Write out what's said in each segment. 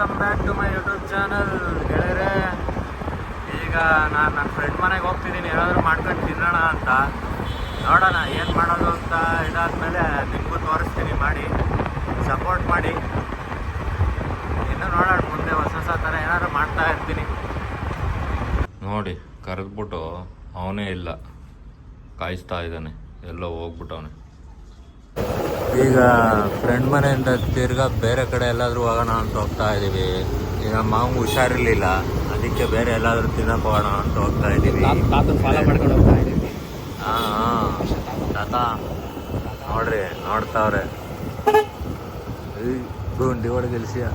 Welcome back to my YouTube channel ಗೆಳೆಯರೆ, ಈಗ ನಾನು ನನ್ನ ಫ್ರೆಂಡ್ ಮನೆಗೆ ಹೋಗ್ತಿದ್ದೀನಿ ಏನಾದರೂ ಮಾಡ್ಕೊಂಡು ತಿನ್ನೋಣ ಅಂತ. ನೋಡೋಣ, ಏನು ಮಾಡೋದು ಅಂತ ಇದಾದಮೇಲೆ ನಿಮಗೂ ತೋರಿಸ್ತೀನಿ. ಮಾಡಿ ಸಪೋರ್ಟ್ ಮಾಡಿ. ಇನ್ನೂ ನೋಡೋಣ, ಮುಂದೆ ಹೊಸ ಹೊಸ ಥರ ಏನಾದರೂ ಮಾಡ್ತಾ ಇರ್ತೀನಿ. ನೋಡಿ, ಕರೆದ್ಬಿಟ್ಟು ಅವನೇ ಇಲ್ಲ. ಕಾಯಿಸ್ತಾ ಇದ್ದಾನೆ. ಎಲ್ಲೋ ಹೋಗ್ಬಿಟ್ಟವನೆ. ಈಗ ಫ್ರೆಂಡ್ ಮನೆಯಿಂದ ತಿರ್ಗಾ ಬೇರೆ ಕಡೆ ಎಲ್ಲಾದರೂ ಹೋಗೋಣ ಅಂತ ಹೋಗ್ತಾ ಇದ್ದೀವಿ ಈಗ ಮಾವು ಹುಷಾರಿರ್ಲಿಲ್ಲ. ಅದಕ್ಕೆ ಬೇರೆ ಎಲ್ಲಾದರೂ ತಿನ್ನಕ್ಕೆ ಹೋಗೋಣ ಅಂತ ಹೋಗ್ತಾ ಇದೀವಿ. ತಾತನ ಫಾಲೋ ಮಾಡ್ಕೊಂಡು ಹೋಗ್ತಾ ಇದ್ದೀವಿ ಹಾಂ ಹಾಂ. ತಾತ ನೋಡ್ರಿ ನೋಡ್ತಾವ್ರೆ. ಗುಂಡಿ ಒಳಗೆ ಗೆಲ್ಸಿಯ?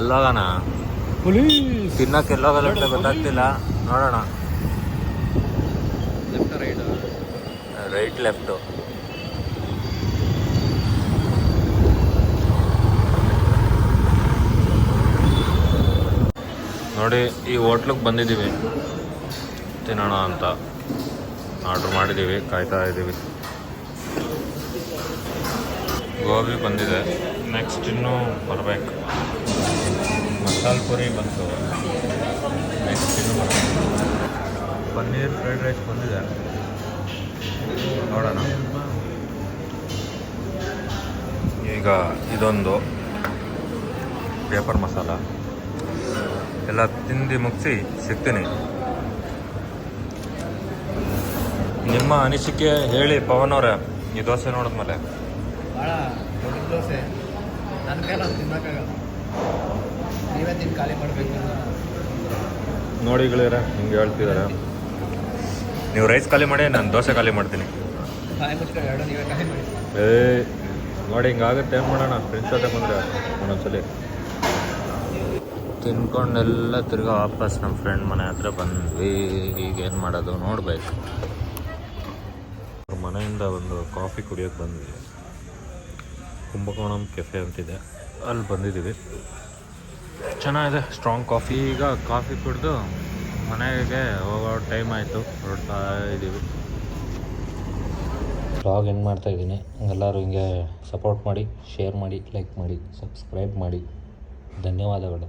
ಎಲ್ಲೋಗೋಣ ತಿನ್ನಕ್ಕೆ ಎಲ್ಲೋಗಲ್ಲ ಅಂತ ಗೊತ್ತಾಗ್ತಿಲ್ಲ. ನೋಡೋಣ. ರೈಟ್ ಲೆಫ್ಟು ನೋಡಿ, ಈ ಹೋಟ್ಲಿಗೆ ಬಂದಿದ್ದೀವಿ ತಿನ್ನೋಣ ಅಂತ. ಆರ್ಡ್ರ್ ಮಾಡಿದ್ದೀವಿ ಕಾಯ್ತಾ ಇದ್ದೀವಿ ಗೋಬಿ ಬಂದಿದೆ. ನೆಕ್ಸ್ಟ್ ಇನ್ನೂ ಬರಬೇಕು. ಮಸಾಲೆ ಪುರಿ ಬಂತು. ನೆಕ್ಸ್ಟ್ ಇನ್ನೂ ಬರಬೇಕು. ಪನ್ನೀರ್ ಫ್ರೈಡ್ ರೈಸ್ ಬಂದಿದೆ. ನೋಡೋಣ. ಈಗ ಇದೊಂದು ಪೇಪರ್ ಮಸಾಲ ಎಲ್ಲ ತಿಂದು ಮುಗಿಸಿ ಸಿಗ್ತೀನಿ. ನಿಮ್ಮ ಅನಿಸಿಕೆ ಹೇಳಿ ಪವನ್ ಅವರೇ ಈ ದೋಸೆ ನೋಡಿದ್ಮೇಲೆ. ಭಾಳ ದೊಡ್ಡ ದೋಸೆ. ನನ್ನ ಕೈಲಿ ಅದು ತಿನ್ನೋಕ್ಕಾಗಲ್ಲ. ನೀವೇ ತಿಂದು ಖಾಲಿ ಮಾಡಬೇಕು ನೋಡಿ ಗೆಳೆಯರೆ ಹಿಂಗೆ ಹೇಳ್ತಿದ್ದಾರೆ. ನೀವು ರೈಸ್ ಖಾಲಿ ಮಾಡಿ ನಾನು ದೋಸೆ ಖಾಲಿ ಮಾಡ್ತೀನಿ. ಏ ನೋಡಿ ಹಿಂಗಾಗುತ್ತೆ ಏನು ಮಾಡೋಣ? ಫ್ರೆಂಡ್ಸ್ ಜೊತೆ ಬಂದರೆ ಒಂದೊಂದ್ಸಲಿ. ತಿನ್ಕೊಂಡೆಲ್ಲ ತಿರ್ಗಾ ವಾಪಸ್ ನಮ್ಮ ಫ್ರೆಂಡ್ ಮನೆ ಹತ್ರ ಬಂದ್ವಿ. ಈಗ ಏನು ಮಾಡೋದು ನೋಡಬೇಕು. ಅವ್ರ ಮನೆಯಿಂದ ಒಂದು ಕಾಫಿ ಕುಡಿಯೋಕೆ ಬಂದ್ವಿ. ಕುಂಭಕೋಣಂ ಕೆಫೆ ಅಂತಿದೆ. ಅಲ್ಲಿ ಬಂದಿದ್ದೀವಿ ಚೆನ್ನಾಗಿದೆ ಸ್ಟ್ರಾಂಗ್ ಕಾಫಿ ಈಗ ಕಾಫಿ ಕುಡಿದು ಮನೆಗೆ ಹೋಗೋ ಟೈಮ್ ಆಯಿತು. ಹೊರಡ್ತಾ ಇದ್ದೀವಿ ಬ್ಲಾಗ್ ಏನು ಮಾಡ್ತಾ ಇದ್ದೀನಿ. ಎಲ್ಲರೂ ಹಿಂಗೆ ಸಪೋರ್ಟ್ ಮಾಡಿ ಶೇರ್ ಮಾಡಿ ಲೈಕ್ ಮಾಡಿ ಸಬ್ಸ್ಕ್ರೈಬ್ ಮಾಡಿ. ಧನ್ಯವಾದಗಳು.